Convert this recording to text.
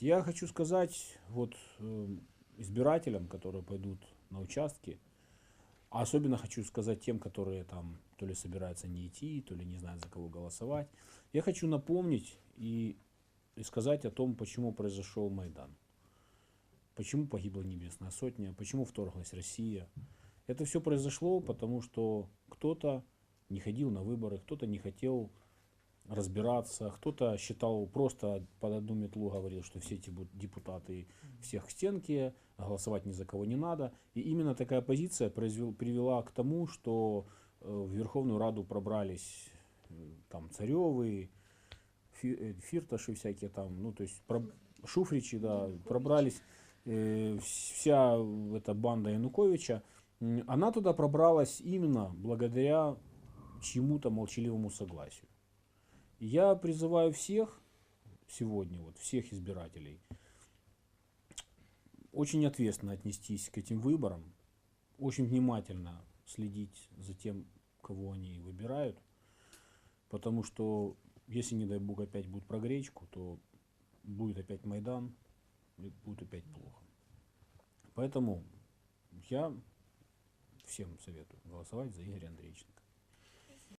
Я хочу сказать вот э, избирателям, которые пойдут на участки, а особенно хочу сказать тем, которые там то ли собираются не идти, то ли не знают, за кого голосовать. Я хочу напомнить и, и сказать о том, почему произошел Майдан. Почему погибла Небесная Сотня, почему вторглась Россия. Это все произошло, потому что кто-то не ходил на выборы, кто-то не хотел разбираться, кто-то считал просто под одну метлу говорил, что все эти депутаты всех к стенке, голосовать ни за кого не надо. И именно такая позиция произвел, привела к тому, что э, в Верховную Раду пробрались э, там Царевы, э, Фирташи всякие там, ну то есть про- Шуфричи, да, пробрались э, вся эта банда Януковича. Она туда пробралась именно благодаря чьему-то молчаливому согласию. Я призываю всех сегодня, вот всех избирателей, очень ответственно отнестись к этим выборам, очень внимательно следить за тем, кого они выбирают, потому что если, не дай бог, опять будет про гречку, то будет опять Майдан, и будет опять плохо. Поэтому я всем советую голосовать за Игоря Андрейченко.